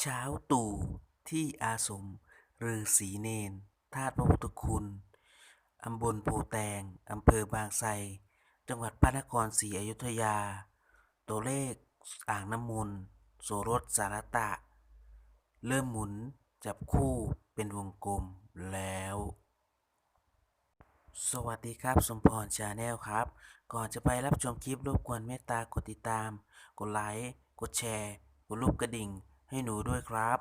เช้าตู่ที่อาสมฤาษีเนนธาตุพระพุทธคุณตำบลโพแตงอำเภอบางไทรจังหวัดพระนครศรีอยุธยา ตัวเลขอ่างน้ำมนต์โสรสสารตะ เริ่มหมุนจับคู่เป็นวงกลมแล้ว สวัสดีครับ สมพรชาแนลครับ ก่อนจะไปรับชมคลิปรบกวนเมตตากดติดตาม กดไลค์ กดแชร์ กดรูปกระดิ่ง ให้หนูด้วยครับ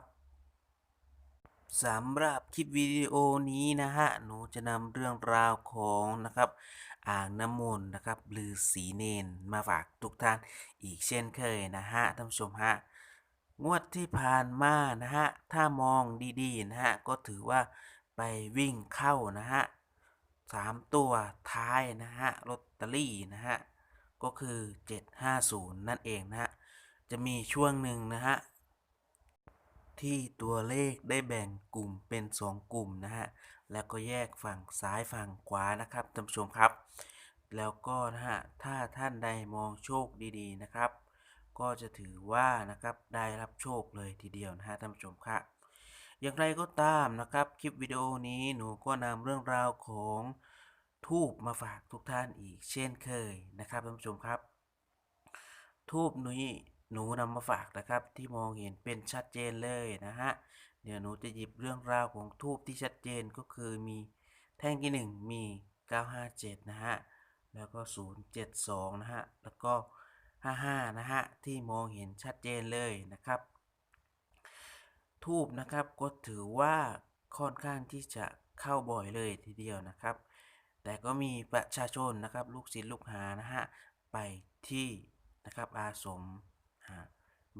สำหรับคลิปวิดีโอนี้นะฮะ หนูจะนำเรื่องราวของนะครับ อ่างน้ำมนต์นะครับลือสีเนนมาฝากทุกท่านอีกเช่นเคยนะฮะท่านผู้ชมฮะ งวดที่ผ่านมานะฮะ ถ้ามองดีๆนะฮะ ก็ถือว่าไปวิ่งเข้านะฮะสามตัวท้ายนะฮะลอตเตอรี่นะฮะ ก็คือ 750 นั่นเองนะฮะ จะมีช่วงหนึ่งนะฮะ ที่ตัวเลขได้แบ่งกลุ่มเป็น 2 กลุ่มนะฮะ แล้วก็แยกฝั่งซ้ายฝั่งขวานะครับท่านผู้ชมครับ แล้วก็นะฮะ ถ้าท่านใดมองโชคดีๆนะครับ ก็จะถือว่านะครับได้รับโชคเลยทีเดียวนะฮะท่านผู้ชมครับอย่างไรก็ตามนะครับ คลิปวิดีโอนี้หนูก็นำเรื่องราวของทูบมาฝากทุกท่านอีกเช่นเคยนะครับท่านผู้ชมครับ ทูบนี้ หนูนำมาฝากนะครับที่มองเห็นเป็นชัดเจนเลยนะฮะเดี๋ยวหนูจะหยิบเรื่องราวของทูบที่ชัดเจนก็คือมีแท่งที่ 1 มี 957 นะฮะ แล้วก็ 072 นะฮะ แล้วก็ 55 นะฮะ ที่มองเห็นชัดเจนเลยนะครับ ทูบนะครับก็ถือว่าค่อนข้างที่จะเข้าบ่อยเลยทีเดียวนะครับ แต่ก็มีประชาชนนะครับลูกศิษย์ลูกหานะฮะ ไปที่นะครับอาสม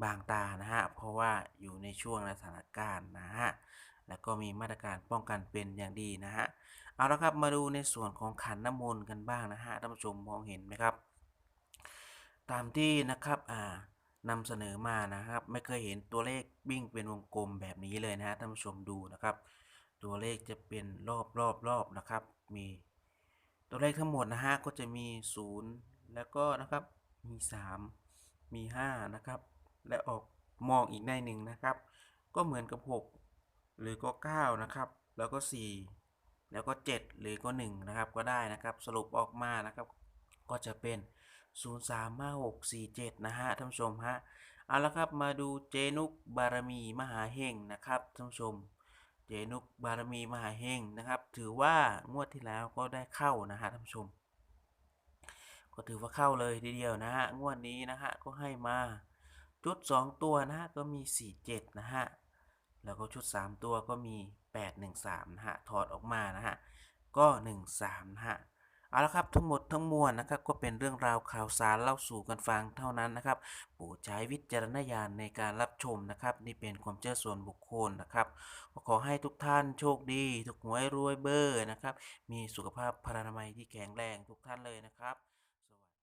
บางตานะฮะ เพราะว่าอยู่ในช่วงสถานการณ์นะฮะ แล้วก็มีมาตรการป้องกันเป็นอย่างดีนะฮะ เอาละครับมาดูในส่วนของขันน้ำมนต์กันบ้างนะฮะท่านผู้ชมมองเห็นไหมครับ ตามที่นะครับอ่านำเสนอมานะครับ ไม่เคยเห็นตัวเลขวิ่งเป็นวงกลมแบบนี้เลยนะฮะท่านผู้ชมดูนะครับ ตัวเลขจะเป็นรอบรอบรอบนะครับ มีตัวเลขทั้งหมดนะฮะก็จะมี 0 แล้วก็นะครับมี 3 มี 5 นะครับ และออกมองอีกในหนึ่งนะครับ ก็เหมือนกับ 6 หรือก็ 9 นะครับ แล้วก็ 4 แล้วก็ 7 หรือก็ 1 นะครับ ก็ได้นะครับ สรุปออกมานะครับ ก็จะเป็น 0 3 5 6 4 7 นะฮะท่านผู้ชมฮะ เอาละครับ มาดูเจนุกบารมีมหาเฮงนะครับท่านผู้ชม เจนุกบารมีมหาเฮงนะครับ ถือว่างวดที่แล้วก็ได้เข้านะฮะท่านผู้ชม ก็ถือว่าเข้าเลยทีเดียวนะฮะงวดนี้นะฮะก็ให้มาชุด 2 ตัวนะฮะก็มี 4 7 นะฮะแล้วก็ชุด 3 ตัวก็มี 8 1 3 นะฮะถอดออกมานะฮะก็ 1 3 นะฮะเอาละครับทั้งหมดทั้งมวลนะครับก็เป็นเรื่องราวข่าวสารเล่าสู่กันฟังเท่านั้นนะครับโปรดใช้วิจารณญาณในการรับชมนะครับ นี่เป็นความเชื่อส่วนบุคคลนะครับก็ขอให้ทุกท่านโชคดีถูกหวยรวยเบอร์นะครับ มีสุขภาพพรรณนามัยที่แข็งแรงทุกท่านเลยนะครับ